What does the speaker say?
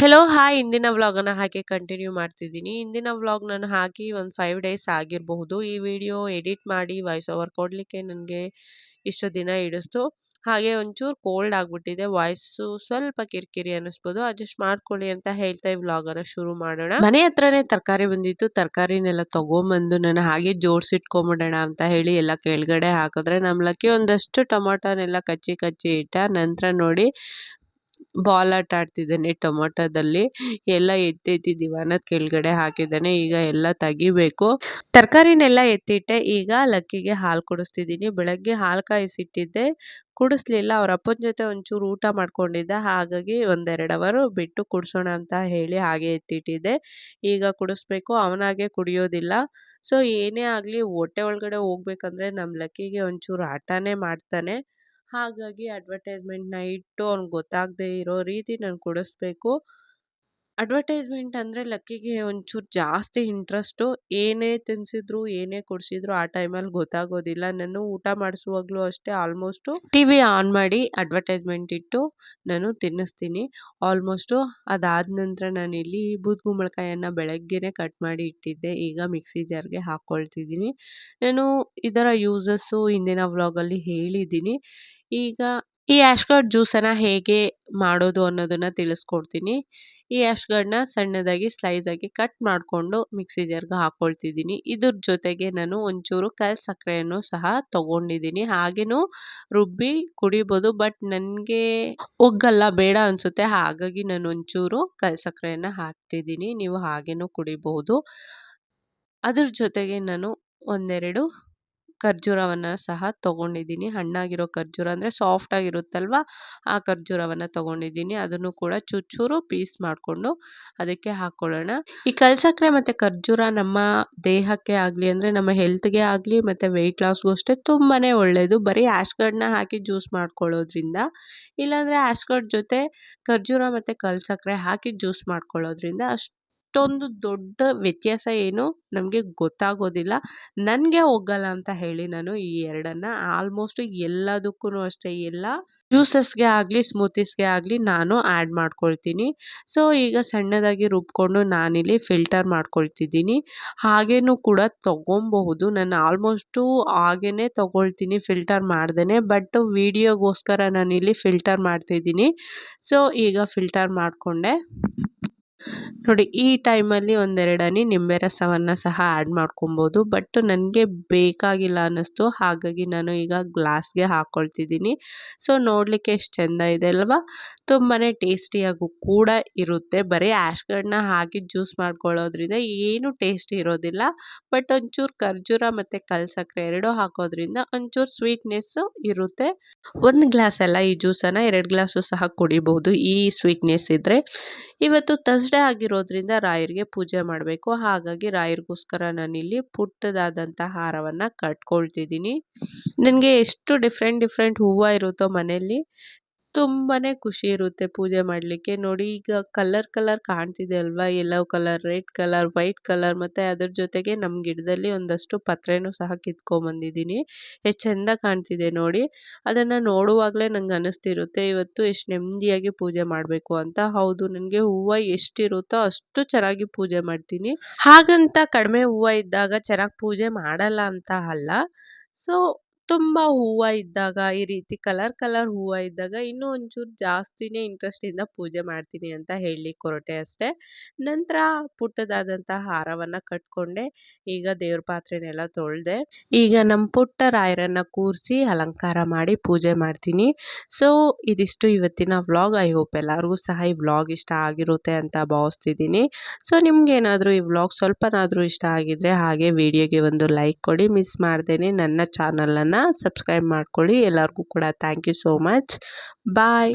Hello hi ಇಂದಿನ ವ್ಲಾಗನ್ನು ಹಾಗೆ continue ಮಾಡ್ತಿದ್ದೀನಿ. ಇಂದಿನ ವ್ಲಾಗ್ ನಾನು ಹಾಕಿ ಒಂದು ಫೈವ್ ಡೇಸ್ ಆಗಿರಬಹುದು. ಈ ವಿಡಿಯೋ ಎಡಿಟ್ ಮಾಡಿ ವಾಯ್ಸ್ ಓವರ್ ಕೊಡಲಿಕ್ಕೆ ನನಗೆ ಇಷ್ಟು ದಿನ ಹಿಡಿಸ್ತು. ಹಾಗೆ ಒಂಚೂರು ಕೋಲ್ಡ್ ಆಗಿಬಿಟ್ಟಿದೆ. ವಾಯ್ಸು ಸ್ವಲ್ಪ ಕಿರಿಕಿರಿ ಅನ್ನಿಸ್ಬೋದು. ಅಡ್ಜಸ್ಟ್ ಮಾಡ್ಕೊಳ್ಳಿ ಅಂತ ಹೇಳ್ತಾ ಈ ವ್ಲಾಗನ್ನು ಶುರು ಮಾಡೋಣ. ಮನೆ ಹತ್ರನೇ ತರಕಾರಿ ಬಂದಿತ್ತು. ತರಕಾರಿನೆಲ್ಲ ತಗೊಂಬಂದು ನಾನು ಹಾಗೆ ಜೋಡಿಸಿಟ್ಕೊಂಬಿಡೋಣ ಅಂತ ಹೇಳಿ ಎಲ್ಲ ಕೆಳಗಡೆ ಹಾಕಿದ್ರೆ ನಮ್ಮ ಲಕ್ಕಿ ಒಂದಷ್ಟು ಟೊಮೊಟೊನೆಲ್ಲ ಕಚ್ಚಿ ಕಚ್ಚಿ ಇಟ್ಟ ನಂತರ ನೋಡಿ ಬಾಲ್ ಆಟ ಆಡ್ತಿದ್ದಾನೆ ಟೊಮೊಟೊದಲ್ಲಿ. ಎಲ್ಲ ಎತ್ತೆತ್ತಿ ದಿವಾನದ ಕೆಳಗಡೆ ಹಾಕಿದ್ದಾನೆ. ಈಗ ಎಲ್ಲ ತೆಗಿಬೇಕು. ತರಕಾರಿನೆಲ್ಲ ಎತ್ತಿಟ್ಟೆ. ಈಗ ಲಕ್ಕಿಗೆ ಹಾಲು ಕುಡಿಸ್ತಿದ್ದೀನಿ. ಬೆಳಗ್ಗೆ ಹಾಲು ಕಾಯಿಸಿಟ್ಟಿದ್ದೆ. ಕುಡಿಸ್ಲಿಲ್ಲ. ಅವ್ರ ಅಪ್ಪನ ಜೊತೆ ಒಂಚೂರು ಊಟ ಮಾಡ್ಕೊಂಡಿದ್ದೆ. ಹಾಗಾಗಿ ಒಂದೆರಡು ಅವರು ಬಿಟ್ಟು ಕುಡಿಸೋಣ ಅಂತ ಹೇಳಿ ಹಾಗೆ ಎತ್ತಿಟ್ಟಿದ್ದೆ. ಈಗ ಕುಡಿಸ್ಬೇಕು. ಅವನಾಗೆ ಕುಡಿಯೋದಿಲ್ಲ. ಸೊ ಏನೇ ಆಗಲಿ, ಹೊಟ್ಟೆ ಒಳಗಡೆ ಹೋಗ್ಬೇಕಂದ್ರೆ ನಮ್ಮ ಲಕ್ಕಿಗೆ ಒಂಚೂರು ಆಟನೇ ಮಾಡ್ತಾನೆ. ಹಾಗಾಗಿ ಅಡ್ವರ್ಟೈಸ್ಮೆಂಟ್ನ ಇಟ್ಟು ಅವ್ನಿಗೆ ಗೊತ್ತಾಗದೇ ಇರೋ ರೀತಿ ನಾನು ಕೊಡಿಸ್ಬೇಕು. ಅಡ್ವರ್ಟೈಸ್ಮೆಂಟ್ ಅಂದರೆ ಲಕ್ಕಿಗೆ ಒಂಚೂರು ಜಾಸ್ತಿ ಇಂಟ್ರೆಸ್ಟು ಏನೇ ತಿನ್ಸಿದ್ರು, ಏನೇ ಕೊಡಿಸಿದ್ರು ಆ ಟೈಮಲ್ಲಿ ಗೊತ್ತಾಗೋದಿಲ್ಲ. ನಾನು ಊಟ ಮಾಡಿಸುವಾಗಲೂ ಅಷ್ಟೇ ಆಲ್ಮೋಸ್ಟು ಟಿ ವಿ ಆನ್ ಮಾಡಿ ಅಡ್ವರ್ಟೈಸ್ಮೆಂಟ್ ಇಟ್ಟು ನಾನು ತಿನ್ನಿಸ್ತೀನಿ. ಆಲ್ಮೋಸ್ಟು ಅದಾದ ನಂತರ ನಾನಿಲ್ಲಿ ಬೂದ್ಗುಂಬಳಕಾಯನ್ನು ಬೆಳಗ್ಗೆನೇ ಕಟ್ ಮಾಡಿ ಇಟ್ಟಿದ್ದೆ. ಈಗ ಮಿಕ್ಸಿ ಜಾರ್ಗೆ ಹಾಕ್ಕೊಳ್ತಿದ್ದೀನಿ ನಾನು ಇದರ ಯೂಸಸ್ಸು ಹಿಂದಿನ ವ್ಲಾಗಲ್ಲಿ ಹೇಳಿದ್ದೀನಿ. ಈಗ ಈ ಆ್ಯಶ್ಗಡ್ ಜ್ಯೂಸನ್ನು ಹೇಗೆ ಮಾಡೋದು ಅನ್ನೋದನ್ನು ತಿಳಿಸ್ಕೊಡ್ತೀನಿ. ಈ ಆ್ಯಶ್ಗಡ್ನ ಸಣ್ಣದಾಗಿ ಸ್ಲೈಸಾಗಿ ಕಟ್ ಮಾಡಿಕೊಂಡು ಮಿಕ್ಸಿ ಜಾರ್ಗೆ ಹಾಕ್ಕೊಳ್ತಿದ್ದೀನಿ ಇದ್ರ ಜೊತೆಗೆ ನಾನು ಒಂಚೂರು ಕಲ್ ಸಕ್ಕರೆಯನ್ನು ಸಹ ತೊಗೊಂಡಿದ್ದೀನಿ. ಹಾಗೇನೂ ರುಬ್ಬಿ ಕುಡಿಬೋದು ಬಟ್ ನನಗೆ ಒಗ್ಗಲ್ಲ, ಬೇಡ ಅನಿಸುತ್ತೆ. ಹಾಗಾಗಿ ನಾನು ಒಂಚೂರು ಕಲ್ ಸಕ್ಕರೆಯನ್ನು ಹಾಕ್ತಿದ್ದೀನಿ. ನೀವು ಹಾಗೇನೂ ಕುಡಿಬಹುದು ಅದ್ರ ಜೊತೆಗೆ ನಾನು ಒಂದೆರಡು ಖರ್ಜೂರವನ್ನು ಸಹ ತೊಗೊಂಡಿದ್ದೀನಿ. ಹಣ್ಣಾಗಿರೋ ಖರ್ಜೂರ ಅಂದರೆ ಸಾಫ್ಟ್ ಆಗಿರುತ್ತಲ್ವ? ಆ ಖರ್ಜೂರವನ್ನು ತೊಗೊಂಡಿದ್ದೀನಿ. ಅದನ್ನು ಕೂಡ ಚೂಚೂರು ಪೀಸ್ ಮಾಡಿಕೊಂಡು ಅದಕ್ಕೆ ಹಾಕ್ಕೊಳ್ಳೋಣ ಈ ಕಲ್ಸಕ್ರೆ ಮತ್ತು ಖರ್ಜೂರ ನಮ್ಮ ದೇಹಕ್ಕೆ ಆಗಲಿ ಅಂದರೆ ನಮ್ಮ ಹೆಲ್ತ್ಗೆ ಆಗಲಿ ಮತ್ತು ವೆಯ್ಟ್ ಲಾಸ್ಗೂ ಅಷ್ಟೇ ತುಂಬಾ ಒಳ್ಳೆಯದು ಬರೀ ಆ್ಯಶ್ಗಡ್ನ ಹಾಕಿ ಜ್ಯೂಸ್ ಮಾಡ್ಕೊಳ್ಳೋದ್ರಿಂದ. ಇಲ್ಲಾಂದರೆ ಆ್ಯಶ್ಗಡ್ ಜೊತೆ ಖರ್ಜೂರ ಮತ್ತು ಕಲ್ಸಕ್ರೆ ಹಾಕಿ ಜ್ಯೂಸ್ ಮಾಡ್ಕೊಳ್ಳೋದ್ರಿಂದ ಅಷ್ಟು ಅಷ್ಟೊಂದು ದೊಡ್ಡ ವ್ಯತ್ಯಾಸ ಏನು ನಮಗೆ ಗೊತ್ತಾಗೋದಿಲ್ಲ. ನನಗೆ ಒಗ್ಗಲ್ಲ ಅಂತ ಹೇಳಿ ನಾನು ಈ ಎರಡನ್ನ. ಆಲ್ಮೋಸ್ಟ್ ಎಲ್ಲದಕ್ಕೂ ಅಷ್ಟೇ ಎಲ್ಲ ಜ್ಯೂಸಸ್ಗೆ ಆಗಲಿ, ಸ್ಮೂತೀಸ್ಗೆ ಆಗಲಿ ನಾನು ಆ್ಯಡ್ ಮಾಡ್ಕೊಳ್ತೀನಿ. ಸೊ, ಈಗ ಸಣ್ಣದಾಗಿ ರುಬ್ಕೊಂಡು ನಾನಿಲ್ಲಿ ಫಿಲ್ಟರ್ ಮಾಡ್ಕೊಳ್ತಿದ್ದೀನಿ. ಹಾಗೇನೂ ಕೂಡ ತೊಗೊಬಹುದು ನಾನು ಆಲ್ಮೋಸ್ಟು ಹಾಗೇ ತೊಗೊಳ್ತೀನಿ ಫಿಲ್ಟರ್ ಮಾಡ್ದೇ ಬಟ್ ವೀಡಿಯೋಗೋಸ್ಕರ ನಾನಿಲ್ಲಿ ಫಿಲ್ಟರ್ ಮಾಡ್ತಿದ್ದೀನಿ. ಸೊ, ಈಗ ಫಿಲ್ಟರ್ ಮಾಡಿಕೊಂಡೆ. ನೋಡಿ, ಈ ಟೈಮಲ್ಲಿ ಒಂದೆರಡು ಹನಿ ನಿಂಬೆ ರಸವನ್ನು ಸಹ ಆ್ಯಡ್ ಮಾಡ್ಕೊಬೋದು. ಬಟ್ ನನಗೆ ಬೇಕಾಗಿಲ್ಲ ಅನ್ನಿಸ್ತು. ಹಾಗಾಗಿ ನಾನು ಈಗ ಗ್ಲಾಸ್ಗೆ ಹಾಕ್ಕೊಳ್ತಿದ್ದೀನಿ ಸೊ ನೋಡಲಿಕ್ಕೆ ಎಷ್ಟು ಚೆಂದ ಇದೆ ಅಲ್ವಾ? ತುಂಬಾ ಟೇಸ್ಟಿಯಾಗೂ ಕೂಡ ಇರುತ್ತೆ. ಬರೀ ಆ್ಯಶ್ಗಳನ್ನ ಹಾಕಿ ಜ್ಯೂಸ್ ಮಾಡ್ಕೊಳ್ಳೋದ್ರಿಂದ ಏನು ಟೇಸ್ಟ್ ಇರೋದಿಲ್ಲ. ಬಟ್ ಒಂಚೂರು ಖರ್ಜೂರ ಮತ್ತು ಕಲ್ಸಕ್ಕರೆ ಎರಡೂ ಹಾಕೋದ್ರಿಂದ ಒಂಚೂರು ಸ್ವೀಟ್ನೆಸ್ಸು ಇರುತ್ತೆ. ಒಂದು ಗ್ಲಾಸ್ ಅಲ್ಲ, ಈ ಜ್ಯೂಸನ್ನು ಎರಡು ಗ್ಲಾಸು ಸಹ ಕುಡಿಬೋದು ಈ ಸ್ವೀಟ್ನೆಸ್ ಇದ್ದರೆ ಇವತ್ತು ತರ್ಸ್ಡೇ ಆಗಿರೋದ್ರಿಂದ ರಾಯರಿಗೆ ಪೂಜೆ ಮಾಡಬೇಕು. ಹಾಗಾಗಿ ರಾಯರಿಗೋಸ್ಕರ ನಾನಿಲ್ಲಿ ಪುಟ್ಟದಾದಂಥ ಹಾರವನ್ನು ಕಟ್ಕೊಳ್ತಿದ್ದೀನಿ. ನನಗೆ ಎಷ್ಟು ಡಿಫ್ರೆಂಟ್ ಡಿಫ್ರೆಂಟ್ ಹೂವು ಇರುತ್ತೋ ಮನೆಯಲ್ಲಿ? ತುಂಬಾ ಖುಷಿ ಇರುತ್ತೆ ಪೂಜೆ ಮಾಡಲಿಕ್ಕೆ. ನೋಡಿ, ಈಗ ಕಲರ್ ಕಲರ್ ಕಾಣ್ತಿದೆ ಅಲ್ವಾ? Yellow colour red colour white colour ಮತ್ತು ಅದ್ರ ಜೊತೆಗೆ ನಮ್ಮ ಗಿಡದಲ್ಲಿ ಒಂದಷ್ಟು ಪತ್ರೆನೂ ಸಹ ಕಿತ್ಕೊಂಬಂದಿದ್ದೀನಿ. ಎಷ್ಟು ಚೆಂದ ಕಾಣ್ತಿದೆ ನೋಡಿ. ಅದನ್ನು ನೋಡುವಾಗಲೇ ನಂಗೆ ಅನ್ನಿಸ್ತಿರುತ್ತೆ ಇವತ್ತು ಎಷ್ಟು ನೆಮ್ಮದಿಯಾಗಿ ಪೂಜೆ ಮಾಡಬೇಕು ಅಂತ. ಹೌದು, ನನಗೆ ಹೂವು ಎಷ್ಟಿರುತ್ತೋ ಅಷ್ಟು ಚೆನ್ನಾಗಿ ಪೂಜೆ ಮಾಡ್ತೀನಿ. ಹಾಗಂತ ಕಡಿಮೆ ಹೂವು ಇದ್ದಾಗ ಚೆನ್ನಾಗಿ ಪೂಜೆ ಮಾಡಲ್ಲ ಅಂತ ಅಲ್ಲ. ಸೊ ತುಂಬ ಹೂವು ಇದ್ದಾಗ, ಈ ರೀತಿ ಕಲರ್ ಕಲರ್ ಹೂವು ಇದ್ದಾಗ ಇನ್ನೂ ಒಂಚೂರು ಜಾಸ್ತಿನೇ ಇಂಟ್ರೆಸ್ಟಿಂದ ಪೂಜೆ ಮಾಡ್ತೀನಿ ಅಂತ ಹೇಳಲಿಕ್ಕೆ ಹೊರಟೆ ಅಷ್ಟೇ. ನಂತರ ಪುಟ್ಟದಾದಂಥ ಹಾರವನ್ನು ಕಟ್ಕೊಂಡೆ. ಈಗ ದೇವ್ರ ಪಾತ್ರೆನೆಲ್ಲ ತೊಳೆದೆ, ಈಗ ನಮ್ಮ ಪುಟ್ಟ ರಾಯರನ್ನು ಕೂರಿಸಿ ಅಲಂಕಾರ ಮಾಡಿ ಪೂಜೆ ಮಾಡ್ತೀನಿ. ಸೊ ಇದಿಷ್ಟು ಇವತ್ತಿನ ವ್ಲಾಗ್ ಐ ಹೋಪ್ ಎಲ್ಲರಿಗೂ ಸಹ ಈ ವ್ಲಾಗ್ ಇಷ್ಟ ಆಗಿರುತ್ತೆ ಅಂತ ಭಾವಿಸ್ತಿದ್ದೀನಿ. ಸೊ ನಿಮ್ಗೇನಾದರೂ ಈ ವ್ಲಾಗ್ ಸ್ವಲ್ಪನಾದರೂ ಇಷ್ಟ ಆಗಿದ್ರೆ ಹಾಗೆ ವಿಡಿಯೋಗೆ ಒಂದು ಲೈಕ್ ಕೊಡಿ. ಮಿಸ್ ಮಾಡ್ದೇನೆ ನನ್ನ ಚಾನಲನ್ನು ಸಬ್ಸ್ಕ್ರೈಬ್ ಮಾಡ್ಕೊಳ್ಳಿ. ಎಲ್ಲರಿಗೂ ಕೂಡ thank you so much bye